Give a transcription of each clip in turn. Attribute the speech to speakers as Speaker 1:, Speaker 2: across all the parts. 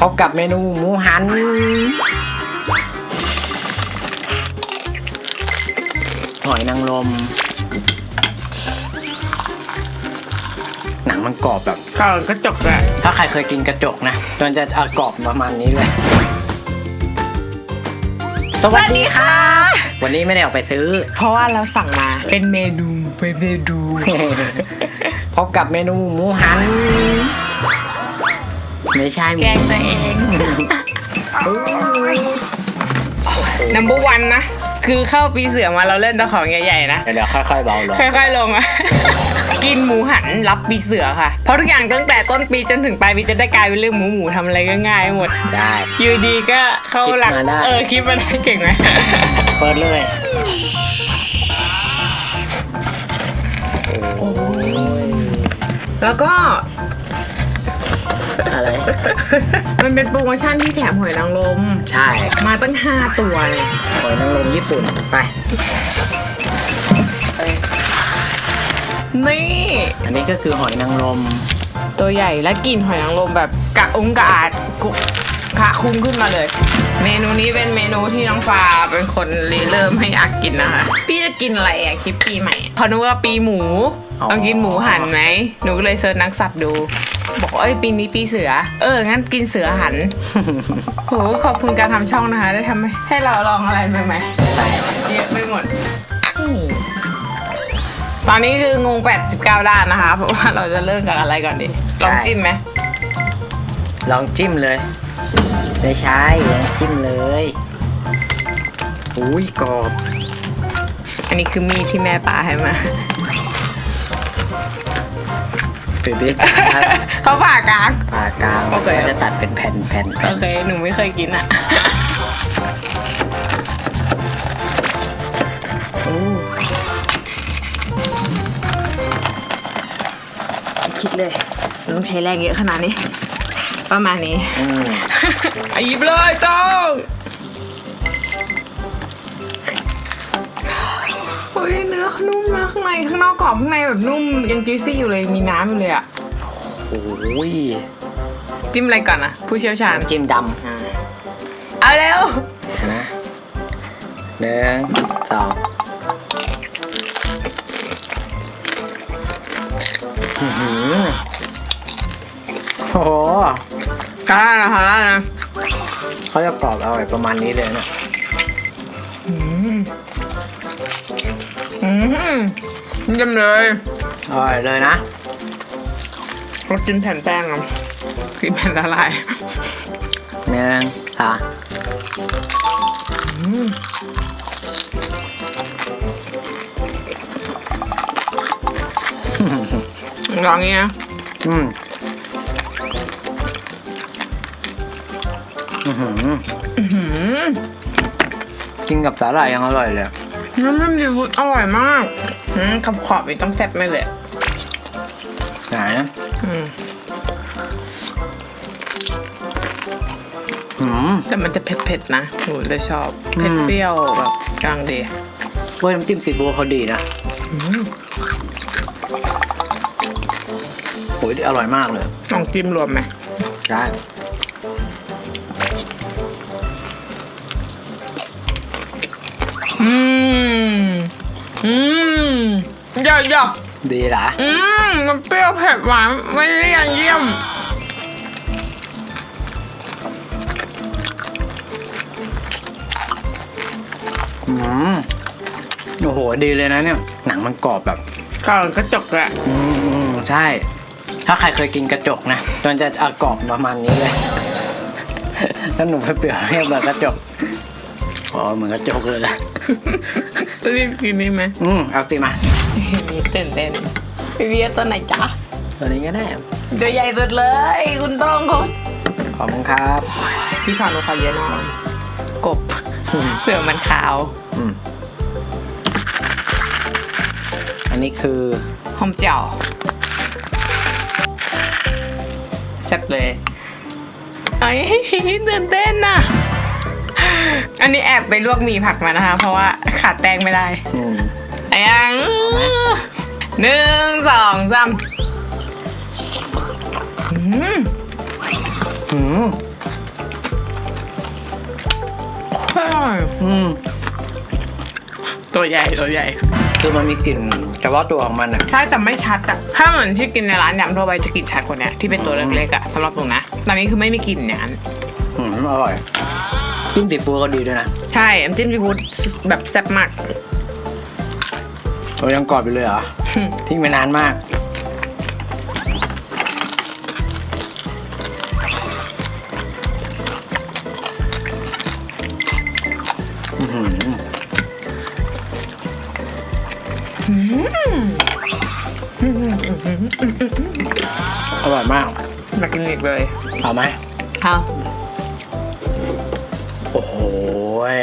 Speaker 1: พบกับเมนูหมูหัน หอยนางรม หนังมันกรอบแบบ
Speaker 2: ก่อนก็จบแหละ
Speaker 1: ถ้าใครเคยกินกระจกนะมันจะเอากรอบประมาณนี้เลย สวัสดีค่ะ วันนี้ไม่ได้ออกไปซื้อ
Speaker 2: เพราะว่าเราสั่งมาเป็นเมนูเป็นเมนู
Speaker 1: พบกับเมนูหมูหัน ไม่ใช่หมู
Speaker 2: แกงตัวเอง number one นะ คือเข้าปีเสือมาเราเล่นแต่ของใหญ่ๆนะ
Speaker 1: เดี๋ยวค่อยๆเบาลง
Speaker 2: ค่อยๆลงอะกินหมูหันรับปีเสือค่ะ เพราะทุกอย่างตั้งแต่ต้นปีจนถึงปลายปีจะได้กลายเป็นเรื่องหมูหมูทำอะไรก็ง่ายหมด
Speaker 1: ได้
Speaker 2: อยู่ดีก็เข้าหลัก
Speaker 1: คิดมาได้
Speaker 2: เออคิดมาได้เก่งไหม
Speaker 1: เปิดเลย
Speaker 2: แล้วก็
Speaker 1: อะไร
Speaker 2: มันเป็นโปรโมชั่นที่แถมหอยนางรม
Speaker 1: ใช่
Speaker 2: มาตั้ง 5 ตัวเลย
Speaker 1: หอยนางรมญี่ปุ่นไป
Speaker 2: นี่
Speaker 1: อันนี้ก็คือหอยนางรม
Speaker 2: ตัวใหญ่และกลิ่นหอยนางรมแบบกะอุ้งกะอาดกุกะคุ้มขึ้นมาเลย เมนูนี้เป็นเมนูที่น้องฟ้าเป็นคนรีเริ่มให้อยากกินนะคะ พี่จะกินอะไรอะคลิปปีใหม่อะเขานึกว่าปีหมู
Speaker 1: อ๋อ
Speaker 2: ต้องกินหมูหันไหม หนูก็เลยเซิร์ชนักสัตว์ดู บอกว่าเอ้ยปีนี้ปีเสือ เออ งั้นกินเสือหัน โห ขอบคุณการทำช่องนะคะ ได้ทำให้ให้เราลองอะไรใหม่
Speaker 1: ใช่
Speaker 2: ๆเยอะไปหมด ตอนนี้คืองง 89 ด้านนะคะ เพราะว่าเราจะเริ่มจากอะไรก่อนดี ลองจิ้มไหม
Speaker 1: ลองจิ้มเลยไม่ใช่ลองจิ้มเลยอุ้ยกรอบ
Speaker 2: อันนี้คือมีดที่แม่ป้าให้มา
Speaker 1: เบบี้จ้า
Speaker 2: เขาผ่ากลาง
Speaker 1: ปากกลาง
Speaker 2: โอเค
Speaker 1: จะตัดเป็นแผ่นแผ่น
Speaker 2: โอเค หนูไม่เคยกินอะคิดเลยต้องใช้แรงเยอะขนาดนี้ ประมาณนี้
Speaker 1: อืม
Speaker 2: อาหยิบเลยต้อง ยเนื้อเขานุ่มมากข้างในข้างนอกกรอบข้างในแบบนุ่มยังจุยซี่อยู่เลยมีน้ำอยู่เลยอะ
Speaker 1: โอ้ย
Speaker 2: จิ้มอะไรก่อนอะผู้เชี่ยวชาญ
Speaker 1: จิ้มด
Speaker 2: เอาเร็วำ
Speaker 1: นะหนึ่งสองอื้อหือโอ้โห
Speaker 2: กล้านะฮะนะ
Speaker 1: เขาจะกรอบอร่อยประมาณนี้เลยนะ
Speaker 2: เยี่ยมเลย
Speaker 1: อร่อยเลยนะ
Speaker 2: เรากินแผ่นแป้งอะกินแผ่นละลาย
Speaker 1: หนึ่งสอง
Speaker 2: ลองนี้นะ
Speaker 1: อืมอื้อหือ
Speaker 2: อื้อหือ
Speaker 1: กินกับสาหร่ายยังอร่อยเลย
Speaker 2: น้ำมันดีวุฒอร่อยมากอืมขอบขอบๆอีกต้องแซ่บไม่เลย
Speaker 1: ไหน
Speaker 2: อืม
Speaker 1: อืม
Speaker 2: แต่มันจะเผ็ดๆนะหนูเลยชอบ
Speaker 1: อืม
Speaker 2: เผ็ดเปรี้ยวแบบกลางดี
Speaker 1: กล้วยน้ำจิ้มซีฟู้ดเขาดีนะโอ้ยอร่อยมากเลย
Speaker 2: ลองจิ้มรวมไหม
Speaker 1: ได้
Speaker 2: เดี๋ยวเดี๋ยว
Speaker 1: ดีเหรอ
Speaker 2: อืมมันเปรี้ยวเผ็ดหวานไม่ได้ยังเยี่ยม
Speaker 1: อืมโอ้โห ดีเลยนะเนี่ย หนังมันกรอบแบบ
Speaker 2: ก่อนก็จบแหละ
Speaker 1: อืมอืมใช่ ถ้าใครเคยกินกระจกนะมันจะเอากรอบประมาณนี้เลย ถ้าหนูไปเปรียบเทียบกับกระจกอ๋อเหมือนกระจกเลยแหละ
Speaker 2: จะรีบกินนี่ไหม
Speaker 1: อืมเอาสิมา
Speaker 2: มีตื่นเต้นพี่เวียตัวไหนจ๊ะ
Speaker 1: ตัวนี้ก็ได้
Speaker 2: ตัวใหญ่สุดเลย คุณต้องเขา
Speaker 1: ขอบคุณครับ
Speaker 2: พี่ขอหนูขอเยอะหน่อยกบ
Speaker 1: อืม
Speaker 2: เผื่อมันขาว
Speaker 1: อืมอันนี้คือ
Speaker 2: หอมเจียวแซ่บเลยไอ้ยตื่นเต้นน่ะอันนี้แอบไปลวกหมี่ผักมานะคะ เพราะว่าขาดแป้งไม่ได้
Speaker 1: อืม
Speaker 2: ไอ้ ยังหนึ่งสองสามอืม
Speaker 1: อืม
Speaker 2: ตัวใหญ่ตัวใหญ่
Speaker 1: คือมันมีกลิ่นแต่ว่าตัวของมันอะ
Speaker 2: ใช่แต่ไม่ชัดอะถ้าเหมือนที่กินในร้านยำทั่วไปจะกลิ่นชัดกว่านี้ที่เป็นตัวเล็กๆอะสำหรับตรงนะตอนนี้คือไม่มีกลิ่นอย่างนั้น
Speaker 1: อืมอร่อยจิ้มซีฟู้ก็ดีด้วยนะ
Speaker 2: ใช่จิ้มซีฟู้แบบแซ่บมาก
Speaker 1: เรายังกรอบอยู่เลยเหรอ ทิ้งไปนานมากอื้อหืออร่อยมาก
Speaker 2: มากินอีกเลย
Speaker 1: เอาไหม
Speaker 2: เอา
Speaker 1: โอ้โหย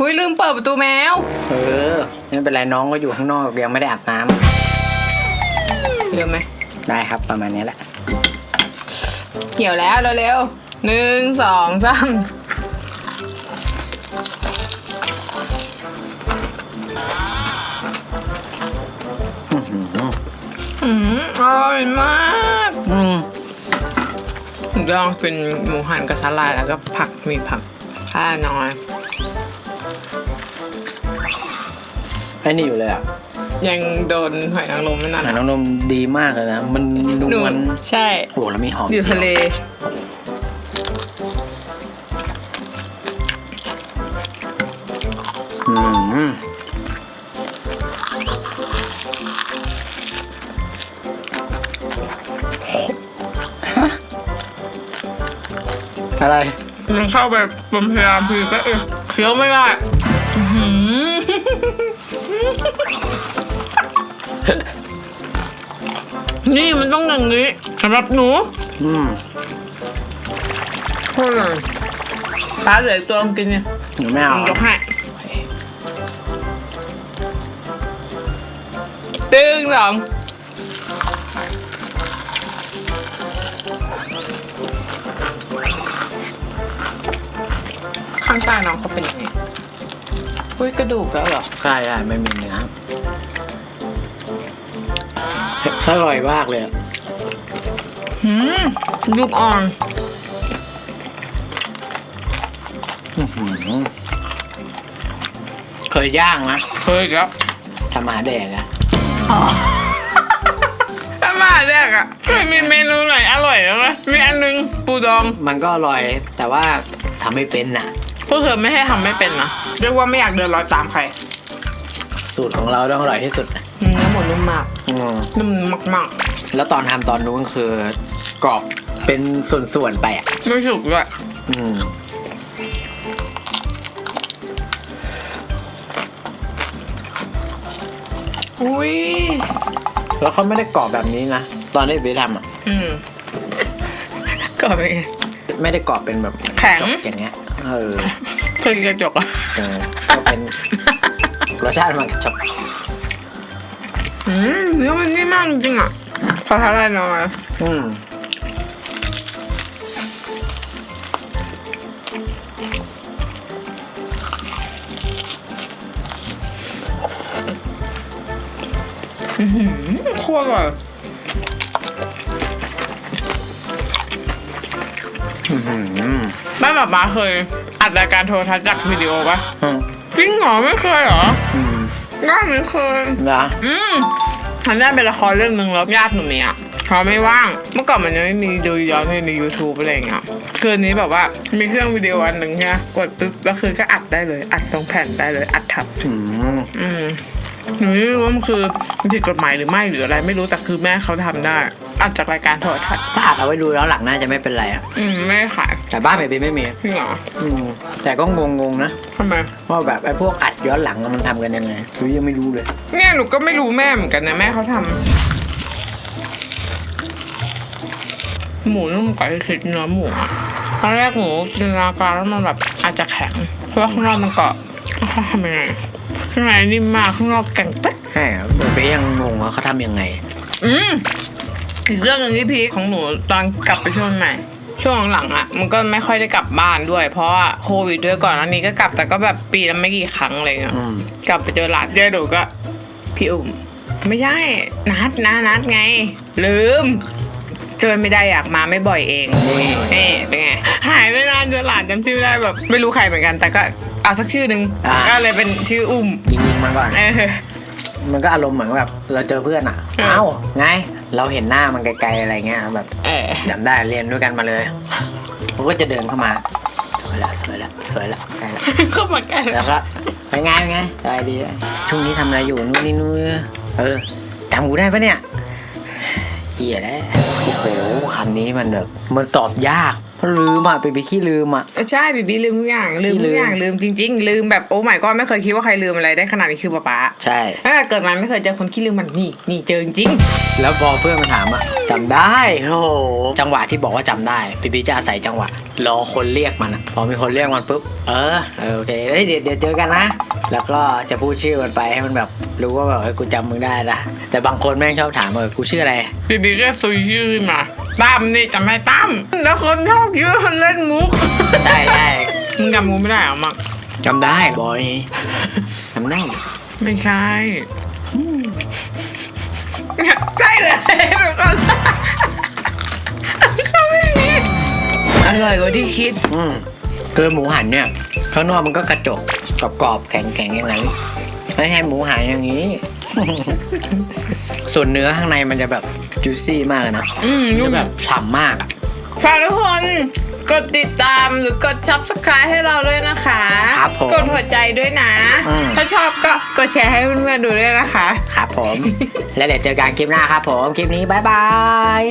Speaker 2: อุ้ยลืมเปิดประตูแมว
Speaker 1: เออ ไม่เป็นไรน้องก็อยู่ข้างนอกยังไม่ได้อาบน้
Speaker 2: ลืมไหมำ
Speaker 1: ได้ครับประมาณนี้แหละ
Speaker 2: เกี่ยวแล้วเร็วๆหนึ่งสองสาม
Speaker 1: อื้อหือ
Speaker 2: อืมอร่อยมาก
Speaker 1: อืม
Speaker 2: หมูยองเป็นหมูหันกับสลัดแล้วก็ผักมีผักข้าน้อย
Speaker 1: ไอ้นี่อยู่เลยอะ
Speaker 2: ยังโดนหอยนางรมไม่นาน
Speaker 1: อาหารน้องนมดีมากเลยนะ มันน
Speaker 2: หนู
Speaker 1: วล
Speaker 2: ใช่
Speaker 1: โอ้โหแล้วมีหอม
Speaker 2: อยู่ทะเล
Speaker 1: อืมอะไร
Speaker 2: มันเข้าไปบนพยายามพีก็เออเคี้ยวไม่ได้ นี่มันต้องอย่างนี้สำหรับหนู
Speaker 1: อืม
Speaker 2: โคตรเลยตาเหลืออกตัวลองกินเนี่ย
Speaker 1: หนูไม่เอา
Speaker 2: ยกให้ตึงสองข้างใต้น้องเขาเป็นยังไงอุ้ยกระดูกแล้วเหรอ
Speaker 1: ใช่ใช่ไม่มีเนื้อ อร่อยมากเลยอะ
Speaker 2: หืมลูกอ่อน
Speaker 1: อื้อหือเคยย่างนะ
Speaker 2: เคยครับ
Speaker 1: ทำอาหารแดกอะ
Speaker 2: ถ้ามาแรกอะเคยมีเมนูไหนอร่อยแล้วไหมมีอันนึงปูดอง
Speaker 1: มันก็อร่อย แต่ว่าทำไม่เป็นน่ะ
Speaker 2: พวกเธอไม่ให้ทำไม่เป็นนะเรียกว่าไม่อยากเดินรอยตามใคร
Speaker 1: สูตรของเราต้องอร่อยที่สุดนะ
Speaker 2: อืม เนื้อหมูนุ่มมาก
Speaker 1: อืม
Speaker 2: นุ่มมาก
Speaker 1: แล้วตอนทำตอนนู้นคือกรอบเป็นส่วนๆไปอะ
Speaker 2: ๆไม่สุกด้วย
Speaker 1: อืม
Speaker 2: อุ้ย
Speaker 1: แล้วเขาไม่ได้กรอบแบบนี้นะ ตอนที่เบสทำอะ
Speaker 2: อืมก็เป็นไง
Speaker 1: ไม่ได้กรอบเป็นแบบ
Speaker 2: แข็ง
Speaker 1: จบอย่างเงี้ย เออ
Speaker 2: เคยกินกระจกอะ
Speaker 1: เออก็เป็น รสชาติมันจบ
Speaker 2: อืมเนื้อมันนิ่มมากจริงๆอะพอทานได้น้อย
Speaker 1: อืม
Speaker 2: โคตรอร่อย
Speaker 1: อื้อหือ
Speaker 2: แม่แบบมาเคยอัดรายการโทรทัศน์จากวิดีโอปะ
Speaker 1: อืม
Speaker 2: จริงเหรอไม่เคยเหรอ
Speaker 1: อืม
Speaker 2: ง่ายไม่เคย
Speaker 1: นะ
Speaker 2: อืมทำได้เป็นละครเรื่องหนึ่งแล้วญาติหนูมีอะเขาไม่ว่าง เมื่อก่อนมันยังไม่มีดูย้อนใน YouTube อะไรอย่างเงี้ย คืนนี้แบบว่ามีเครื่องวิดีโออันหนึ่งใช่ไหมกดปุ๊บแล้วคือก็อัดได้เลย อัดตรงแผ่นได้เลย อัดทับ
Speaker 1: อืม
Speaker 2: อืมหนูไม่รู้ว่ามันคือมันผิดกฎหมายหรือไม่หรืออะไร ไม่รู้แต่คือแม่เขาทำได้อัดจากรายการโทรทัศน์
Speaker 1: ถ้าอัดเอาไว้ดูแล้วหลังน่าจะไม่เป็นไรอะ
Speaker 2: อืมไม่ได้ขาย
Speaker 1: แต่บ้านเบบีไม่มี
Speaker 2: จริงเหรอ
Speaker 1: อืมแต่ก็งงๆนะ
Speaker 2: ทำไม
Speaker 1: ว่าแบบไอ้พวกอัดย้อนหลังมันทำกันยังไงคือยังไม่รู้เลย
Speaker 2: เนี่ยหนูก็ไม่รู้แม่เหมือนกันนะแม่เขาทำหมูนุ่มกว่าที่คิดเนื้อหมูอะตอนแรกหนูจินตนาการแล้วมันแบบอาจจะแข็งเพราะว่าข้างนอกมันเกาะเขาทำยังไง ข้างในนิ่มมากข้างนอกแข็งเป๊ะ
Speaker 1: ใช่ครับเบบียังงงว่าเขาทำยังไง
Speaker 2: อืมอีกเรื่องหนึ่งที่พีคของหนูตอนกลับไปช่วงใหม่ ช่วงหลังๆอะมันก็ไม่ค่อยได้กลับบ้านด้วย เพราะว่าโควิดด้วยก่อนอันนี้ก็กลับแต่ก็แบบปีละไม่กี่ครั้งอะไรเงี้ย
Speaker 1: อืม
Speaker 2: กลับไปเจอหลานเจอหนูก็ พี่อุ่มไม่ใช่นัดนะนัดไง ลืมเจอไม่ได้อยากมาไม่บ่อยเอง
Speaker 1: นี่
Speaker 2: นี่เป็นไงหายไปนานเจอหลานจำชื่อไม่ได้แบบ ไม่รู้ใครเหมือนกัน แต่ก็เอาสักชื่อหนึ่ง
Speaker 1: อ่า
Speaker 2: ก็เลยเป็นชื่ออุ้ม
Speaker 1: ยิงยิงๆมันก่อน
Speaker 2: เออ
Speaker 1: มันก็อารมณ์เหมือนแบบเราเจอเพื่อนอะ
Speaker 2: เออ
Speaker 1: เอ้าไง เราเห็นหน้ามันไกลๆอะไรเงี้ยแบบ
Speaker 2: เออ
Speaker 1: จำได้เรียนด้วยกันมาเลยผมก็จะเดินเข้ามา สวยละสวยละสวยละใกล้ละ
Speaker 2: เข้ามาใกล้
Speaker 1: แล้วก็ไปนไงเป็นไงสบายดีช่วงนี้ทำอะไรอยู่นู่นนี่นู่นเออจำกูได้ปะเนี่ยเหี้ยแล้วโอ้โหคำนี้มันแบบมันตอบยากเพราะ ลืมอะไปไปขี้ลืมอะ
Speaker 2: ใช่บีบีลืมทุกอย่างลืมทุกอย่างลืมจริง ๆ ลืมแบบโอ้ไม่ก็ไม่เคยคิดว่าใครลืมอะไรได้ขนาดนี้คือป๊าป๊า
Speaker 1: ใช่
Speaker 2: ตั้งแต่เกิดมาไม่เคยเจอคนขี้ลืมมันนี่นี่เจอจริง
Speaker 1: แล้วพอเพื่อนมาถามอะจำได้โอ้โหจังหวะที่บอกว่าจำได้ปีปีจะอาศัยจังหวะรอคนเรียกมันอะพอมีคนเรียกมันปุ๊บเออเออโอเคเฮ้ยเดี๋ยวเดี๋ยวเจอกันนะ แล้วก็จะพูดชื่อมันไปให้มันแบบรู้ว่าแบบเออกูจำมึงได้นะแต่บางคนแม่งชอบถามเออกูชื่ออะไร
Speaker 2: บีบีก็ซุยชื่อขึ้นมา ตั้มนี่จำได้ตั้มแล้วคนชอบเยอะเล่นมุก
Speaker 1: ได้ได้
Speaker 2: มึงจำมุกไม่ได้เหรอมัก
Speaker 1: จำได้บอยจำได้
Speaker 2: ไม่ใช่ใช่เลยทุกคนเขาไม่มีอร่อยกว่าที่คิด
Speaker 1: อืมคือหมูหันเนี่ยข้างนอกมันก็กระจกกรอบๆแข็งๆอย่างนั้นไม่ใช่หมูหันอย่างนี้ ส่วนเนื้อข้างในมันจะแบบ จูซี่มากเลยนะ
Speaker 2: อืม
Speaker 1: จะแบบฉ่ำมากอะ
Speaker 2: ฝากทุกคนกดติดตามหรือกด subscribe ให้เราด้วยนะคะ
Speaker 1: ครับผม
Speaker 2: กดหัวใจด้วยนะ
Speaker 1: อืม
Speaker 2: ถ้าชอบก็กดแชร์ให้เพื่อนๆดูด้วยนะคะ
Speaker 1: ครับผม แล้วเดี๋ยวเจอกันคลิปหน้าครับผม คลิปนี้ บ๊ายบาย